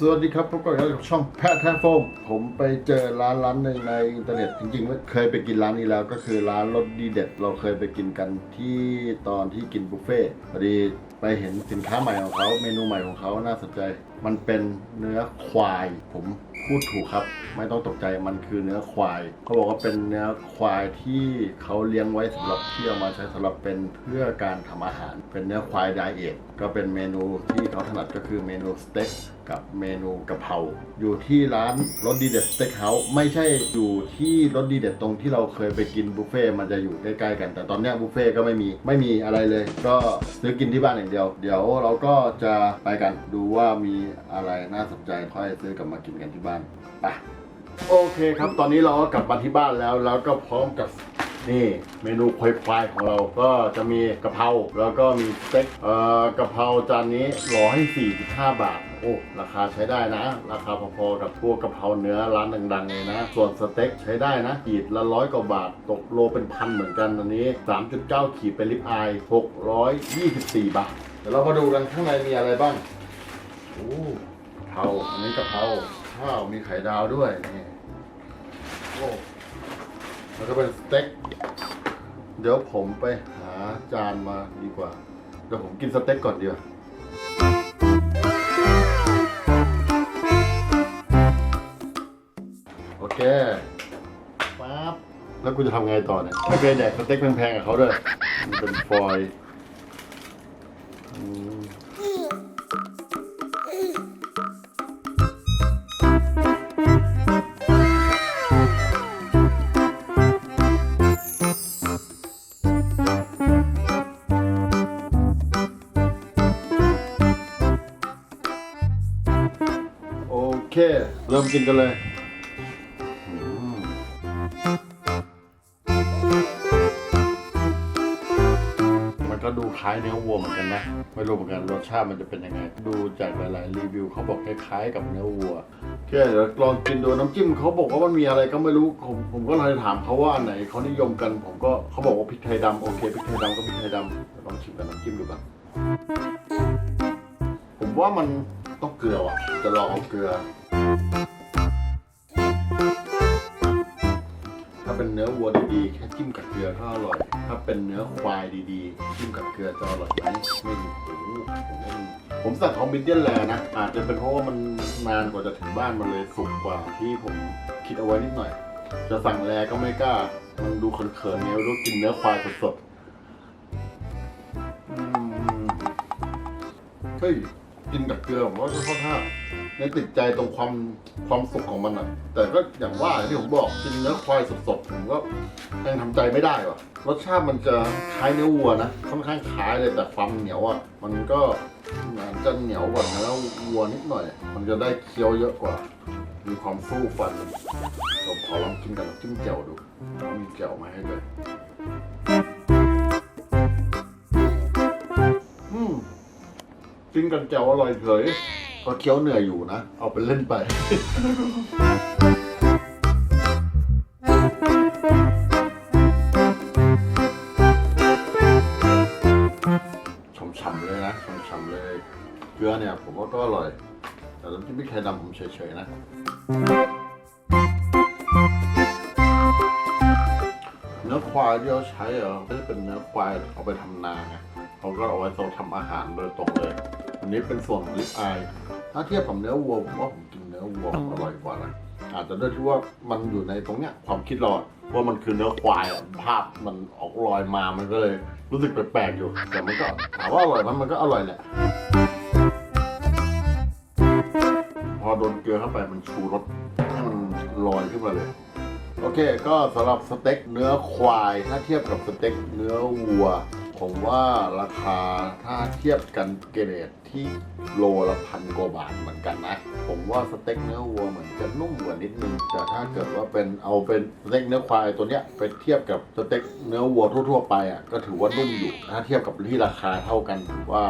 สวัสดีครับพบกันกับช่องแพทย์แท้โฟงผมไปเจอร้านร้านหนึ่งในอินเทอร์เน็ตจริงๆไม่เคยไปกินร้านนี้แล้วก็คือร้านรสดีเด็ด เราเคยไปกินกันที่ตอนที่กินบุฟเฟ่พอดีไปเห็นสินค้าใหม่ของเขาเมนูใหม่ของเขาน่าสนใจมันเป็นเนื้อควาย ผมพูดถูกครับ ไม่ต้องตกใจมันคือเนื้อควายเขาบอกว่าเป็นเนื้อควายที่เขาเลี้ยงไว้สำหรับที่เอามาใช้สำหรับเป็นเพื่อการทำอาหาร เป็นเนื้อควายไดเอทก็เป็นเมนูที่เขาถนัดก็คือเมนูสเต็กกับเมนูกะเพราอยู่ที่ร้านรสดีเด็ดสเต็กเฮาส์ไม่ใช่อยู่ที่รสดีเด็ดตรงที่เราเคยไปกินบุฟเฟ่มันจะอยู่ใกล้ๆกัน แต่ตอนนี้บุฟเฟ่ก็ไม่มีไม่มีอะไรเลย ก็ซื้อกินที่บ้านอย่างเดียว เดี๋ยวเราก็จะไปกันดูว่ามีอะไรน่าสนใจค่อยซื้อกลับมากินกันที่บ้านไปโอเคครับ ตอนนี้เราก็กลับมาที่บ้านแล้ว แล้วก็พร้อมกับนี่เมนูควายควายของเราก็จะมีกะเพราแล้วก็มีสเต็กเอ่อกะเพราจานนี้ร้อยสี่สิบห้าบาท โอ้ ราคาใช้ได้นะ ราคาพอๆกับพวกกะเพราเนื้อร้านดังๆเลยนะ ส่วนสเต็กใช้ได้นะ ขีดละร้อยกว่าบาท ตกโลเป็นพันเหมือนกันอันนี้ 3.9 ขีดเป็นลิปอาย624 บาท เดี๋ยวเรามาดูกันข้างในมีอะไรบ้าง โอ้เพราอันนี้กะเพราข้าวมีไข่ดาวด้วยนี่โอ้แล้วก็เป็นสเต็ก เดี๋ยวผมไปหาจานมาดีกว่า เดี๋ยวผมกินสเต็กก่อนดีกว่าโอเคปั๊บแล้วกูจะทำไงต่อเนี่ย ไม่เคยแดกสเต็กแพงๆกับเขาด้วย มันเป็นฟอยล์ เริ่มกินกันเลยมันก็ดูคล้ายเนื้อวัวเหมือนกันนะ ไม่รู้เหมือนกันรสชาติมันจะเป็นยังไง ดูจากหลาย ๆ รีวิวเขาบอกคล้าย ๆ กับเนื้อวัวโอเคเดี๋ยวลองกินดูน้ำจิ้มเขาบอกว่ามันมีอะไรก็ไม่รู้ผมผมก็เลยถามเขาว่าอันไหนเขานิยมกัน ผมก็เขาบอกว่าพริกไทยดำโอเคพริกไทยดำก็พริกไทยดำลองชิมกับน้ำจิ้มดูก่อนผมว่ามันต้องเกลือว่ะ จะลองเอาเกลือ ถ้าเป็นเนื้อวัวดีๆ แค่จิ้มกับเกลือก็อร่อย ถ้าเป็นเนื้อควายดีๆ จิ้มกับเกลือจะอร่อยไหมไม่รู้โอ้โหผมว่ามันผมสั่งของบิเดียนแลนะ อาจจะเป็นเพราะว่ามันนานกว่าจะถึงบ้านมันเลยสุกกว่าที่ผมคิดเอาไว้นิดหน่อย จะสั่งแลก็ไม่กล้า มันดูเขินๆเนี่ยรู้กินเนื้อควายสดๆอืมเฮ้ยกินกับเกลือผมว่าค่อนข้าง ในติดใจตรงความความสุกของมันอะแต่ก็อย่างว่าที่ผมบอกกินเนื้อควายสดๆผมก็ยังทำใจไม่ได้ว่ะรสชาติมันจะคล้ายเนื้อวัวนะค่อนข้างคล้ายเลยแต่ความเหนียวอะมันก็มันจะเหนียวกว่าเนื้อวัวนิดหน่อย มันจะได้เคี้ยวเยอะกว่า มีความสู้ฟันผมขอลองกินกับน้ำจิ้มแจ่วดูเขามีแจ่วมาให้ด้วยอืมกินกันแจ่วอร่อยเฉย ก็เคี้ยวเหนื่อยอยู่นะ เอาไปเล่นไป ฉ่ำๆเลยนะฉ่ำๆเลย เกลือเนี่ยผมว่าก็อร่อย แต่น้ำจิ้มพริกไทยดำผมเฉยๆนะ เนื้อควายที่เขาใช้อะไม่ได้เป็นเนื้อควายเอาไปทำนาไงเขาก็เอาไว้สำหรับทำอาหารโดยตรงเลย อันนี้เป็นส่วนลิปอาย ถ้าเทียบกับเนื้อวัวผมว่าผมกินเนื้อวัวอร่อยกว่านะอาจจะด้วยที่ว่ามันอยู่ในตรงเนี้ยความคิดเราอะว่ามันคือเนื้อควายอะภาพมันออกลอยมามันก็เลยรู้สึกแปลกๆอยู่ แต่มันก็ถามว่าอร่อยไหมันมันก็อร่อยแหละ พอโดนเกลือเข้าไปมันชูรสให้มันลอยขึ้นมาเลย โอเค ก็สำหรับสเต็กเนื้อควายถ้าเทียบกับสเต็กเนื้อวัว ผมว่าราคาถ้าเทียบกันเกรดที่โลละพันกว่าบาทเหมือนกันนะ ผมว่าสเต็กเนื้อวัวเหมือนจะนุ่มกว่านิดนึง แต่ถ้าเกิดว่าเป็นเอาเป็นสเต็กเนื้อควายตัวเนี้ยไปเทียบกับสเต็กเนื้อวัวทั่วๆไปอะก็ถือว่านุ่มอยู่ถ้าเทียบกับที่ราคาเท่ากันถือว่า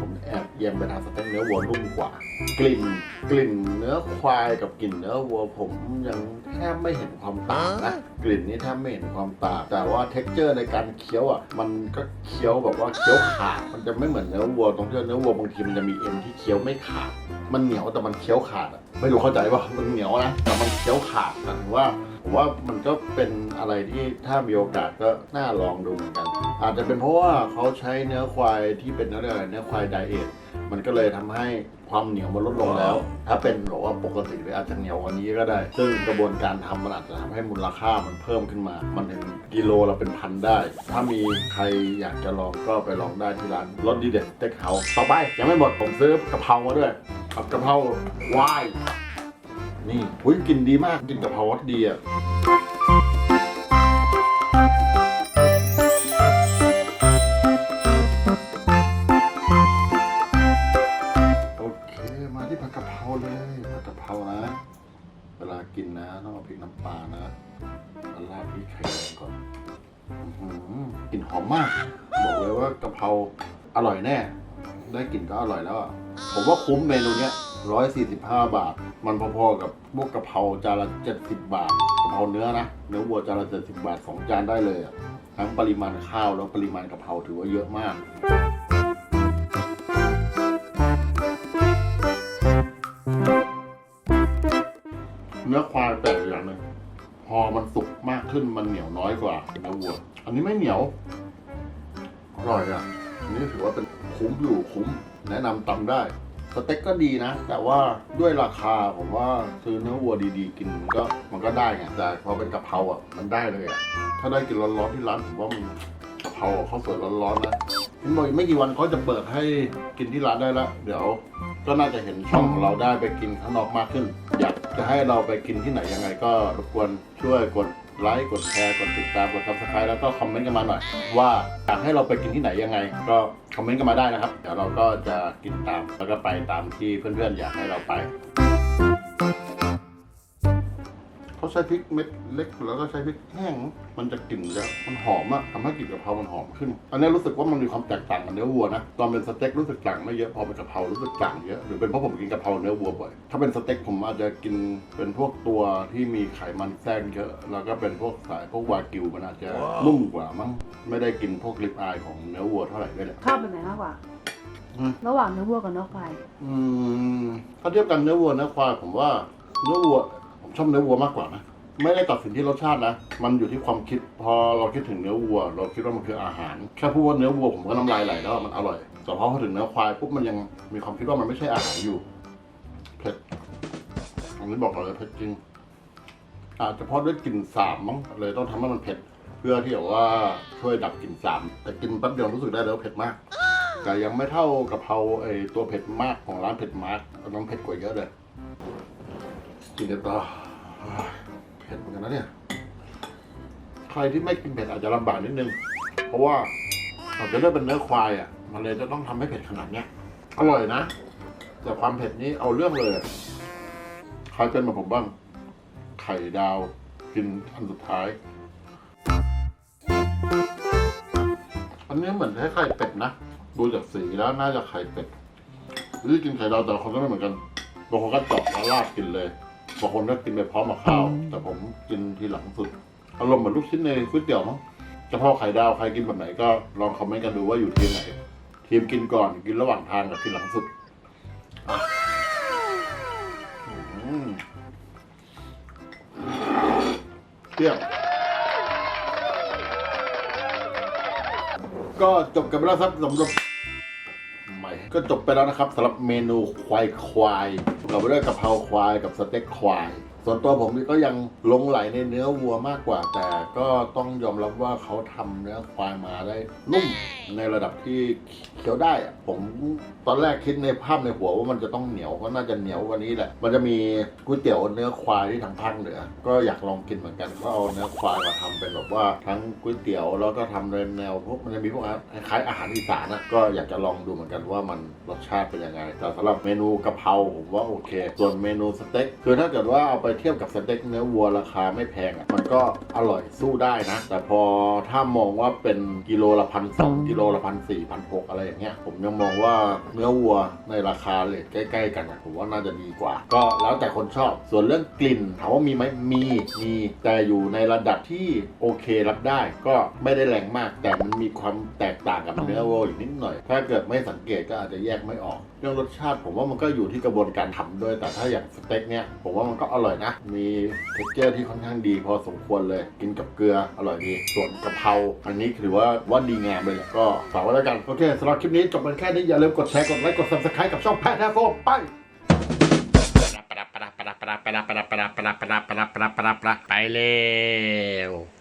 ผมแอบเอียงไปทางสเต็กเนื้อวัวนุ่มกว่า กลิ่นกลิ่นเนื้อควายกับกลิ่นเนื้อวัวผมยังแทบไม่เห็นความต่างนะกลิ่นนี้แทบไม่เห็นความต่างแต่ว่าเท็กเจอร์ในการเคี้ยวอะมันก็เคี้ยวแบบว่าเคี้ยวขาดมันจะไม่เหมือนเนื้อวัวตรงที่เนื้อวัวบางทีมันจะมีเอ็นที่เคี้ยวไม่ขาด มันเหนียวแต่มันเคี้ยวขาดอะไม่รู้เข้าใจป่ะมันเหนียวนะแต่มันเคี้ยวขาดนะถือว่า ผมว่ามันก็เป็นอะไรที่ถ้ามีโอกาสก็น่าลองดูเหมือนกัน อาจจะเป็นเพราะว่าเขาใช้เนื้อควายที่เป็นเนื้ออะไรเนื้อควายไดเอทมันก็เลยทำให้ความเหนียวมันลดลงแล้ว ถ้าเป็นแบบว่าปกติเลยอาจจะเหนียวกว่านี้ก็ได้ ซึ่งกระบวนการทำมันอาจจะทำให้มูลค่ามันเพิ่มขึ้นมา มันถึงกิโลละเป็นพันได้ ถ้ามีใครอยากจะลองก็ไปลองได้ที่ร้านรสดีเด็ดเต็กเฮาต่อไปยังไม่หมดผมซื้อกะเพรามาด้วยกับกะเพราวาย นี่อุ้ยกลินดีมากกลินกะเพราวัดดีอะโอเคมาที่ผัดกะเพราเลยผัดกะเพรานะ เวลากินนะต้องเอาพริกน้ำปลานะแล้วราดพริกไข่แดงก่อนอื้อหือกลิ่นหอมมาก บอกเลยว่ากะเพราอร่อยแน่ ได้กลิ่นก็อร่อยแล้วอะผมว่าคุ้มเมนูเนี้ย ร้อยสี่สิบห้าบาท มันพอๆกับพวกกะเพราจานละเจ็ดสิบบาทกะเพราเนื้อนะเนื้อวัวจานละเจ็ดสิบบาทสองจานได้เลยอะทั้งปริมาณข้าวแล้วปริมาณกะเพราถือว่าเยอะมากเนื้อควายแปลกอย่างหนึ่งพอมันสุกมากขึ้นมันเหนียวน้อยกว่าเนื้อวัว อันนี้ไม่เหนียว อร่อยอะ อันนี้ถือว่าเป็นคุ้มอยู่คุ้ม แนะนำตำได้ สเต็กก็ดีนะ แต่ว่าด้วยราคาผมว่าซื้อเนื้อวัวดีๆ กินก็มันก็ได้ไงแต่พอเป็นกะเพราอะมันได้เลยอะถ้าได้กินร้อนๆที่ร้านผมว่ามันกะเพราข้าวสวยร้อนๆนะอีกหน่อยไม่กี่วันเขาจะเปิดให้กินที่ร้านได้แล้วเดี๋ยว ก็น่าจะเห็นช่องของเราได้ไปกินข้างนอกมากขึ้น อยาก จะให้เราไปกินที่ไหนยังไงก็รบกวนช่วยกดไลค์กดแชร์กดติดตามกดซับสไครต์แล้วก็คอมเมนต์กันมาหน่อย ว่าอยากให้เราไปกินที่ไหนยังไง ก็คอมเมนต์กันมาได้นะครับ เดี๋ยวเราก็จะกินตามแล้วก็ไปตามที่เพื่อนๆอยากให้เราไป เขาใช้พริกเม็ดเล็กแล้วก็ใช้พริกแห้ง มันจะกลิ่นแล้วมันหอมอะทำให้กลิ่นกะเพรามันหอมขึ้น อันนี้รู้สึกว่ามันมีความแตกต่างกับเนื้อวัวนะ ตอนเป็นสเต็กรู้สึกต่างไม่เยอะ พอเป็นกะเพรารู้สึกต่างเยอะ หรือเป็นเพราะผมกินกะเพราเนื้อวัวบ่อย ถ้าเป็นสเต็กผมอาจจะกินเป็นพวกตัวที่มีไขมันแทรกเยอะ แล้วก็เป็นพวกสายพวกวากิวมันอาจจะนุ่มกว่ามั้ง ไม่ได้กินพวกลิปอายของเนื้อวัวเท่าไหร่ด้วยแหละชอบแบบไหนมากกว่าอืมระหว่างเนื้อวัวกับเนื้อควายอืมถ้าเทียบกันเนื้อวัวเนื้อควายผมว่าเนื้อวัวผม ชอบเนื้อวัวมากกว่านะไม่ได้ตัดสินที่รสชาตินะ มันอยู่ที่ความคิด พอเราคิดถึงเนื้อวัว เราคิดว่ามันคืออาหาร แค่พูดว่าเนื้อวัวผมก็น้ำลายไหลแล้วมันอร่อย แต่พอพูดถึงเนื้อควายปุ๊บมันยังมีความคิดว่ามันไม่ใช่อาหารอยู่ เผ็ดอันนี้บอกเลยเผ็ดจริง อาจจะเพราะด้วยกลิ่นสามมั้งเลยต้องทำให้มันเผ็ด เพื่อที่แบบว่าช่วยดับกลิ่นสาม แต่กินแป๊บเดียวรู้สึกได้เลยว่าเผ็ดมาก แต่ยังไม่เท่ากะเพราไอตัวเผ็ดมากของร้านเผ็ดมากน้องเผ็ดกว่าเยอะเลยกินต่อ เผ็ดเหมือนกันนะเนี่ย ใครที่ไม่กินเผ็ดอาจจะลำบากนิดนึง เพราะว่าอาจจะได้เป็นเนื้อควายอะ มันเลยจะต้องทำให้เผ็ดขนาดเนี้ย อร่อยนะ แต่ความเผ็ดนี้เอาเรื่องเลย ใครเป็นมาผมบ้าง ไข่ดาวกินอันสุดท้าย อันนี้เหมือนคล้ายๆเป็ดนะ ดูจากสีแล้วน่าจะไข่เป็ดหรือกินไข่ดาวแต่คนก็ไม่เหมือนกันบางคนก็จาะแล้วราดกินเลย บางคนก็กินไปพร้อมกับข้าว แต่ผมกินทีหลังสุดอารมณ์เหมือนลูกชิ้นในก๋วยเตี๋ยวมั้งเฉพาะไข่ดาวใครกินแบบไหนก็ลองคอมเมนต์กันดูว่าอยู่ทีมไหน ทีมกินก่อนกินระหว่างทางกับกินหลังสุดอะอืมเปรี้ยวก็จบกันไปแล้วครับสำหรับไม่ ก็จบไปแล้วนะครับสำหรับเมนูควายควายประกอบไปด้วยกะเพราควายกับสเต็กควาย ส่วนตัวผมนี่ก็ยังหลงไหลในเนื้อวัวมากกว่า แต่ก็ต้องยอมรับว่าเขาทำเนื้อควายมาได้นุ่มในระดับที่เคี้ยวได้อะผมตอนแรกคิดในภาพในหัวว่ามันจะต้องเหนียวก็น่าจะเหนียวกว่านี้แหละ มันจะมีก๋วยเตี๋ยวเนื้อควายที่ทางภาคเหนือ ก็อยากลองกินเหมือนกันก็เอาเนื้อควายมาทำเป็นแบบว่าทั้งก๋วยเตี๋ยวแล้วก็ทำในแนวพวกมันจะมีพวกอาหารคล้ายๆอาหารอีสานนะก็อยากจะลองดูเหมือนกันว่ามันรสชาติเป็นยังไงแต่สำหรับเมนูกะเพราผมว่าโอเค ส่วนเมนูสเต็กคือถ้าเกิดว่าเอาไปเทียบกับสเต็กเนื้อวัวราคาไม่แพงอะมันก็อร่อยสู้ได้นะ แต่พอถ้ามองว่าเป็นกิโลละพันสองกิโลละพันสี่พันหกอะไรอย่างเงี้ยผมยังมองว่าเนื้อวัวในราคาเลทใกล้ ๆ กันอะผมว่าน่าจะดีกว่า ก็แล้วแต่คนชอบ ส่วนเรื่องกลิ่นถามว่ามีไหมมีมีแต่อยู่ในระดับที่โอเครับได้ ก็ไม่ได้แรงมาก แต่มันมีความแตกต่างกับเนื้อวัวอยู่นิดหน่อย ถ้าเกิดไม่สังเกตก็อาจจะแยกไม่ออก เรื่องรสชาติผมว่ามันก็อยู่ที่กระบวนการทำด้วย แต่ถ้าอย่างสเต็กเนี่ยผมว่ามันก็อร่อยนะ มีเท็กเจอร์ที่ค่อนข้างดีพอสมควรเลย กินกับเกลืออร่อยดี ส่วนกะเพราอันนี้ถือว่าว่าดีงามเลยแหละก็ฝากไว้แล้วกันโอเคสำหรับคลิปนี้จบกันแค่นี้อย่าลืมกดแชร์กดไลค์กด subscribe กับช่องแพทย์แท้โฟไปไปเลย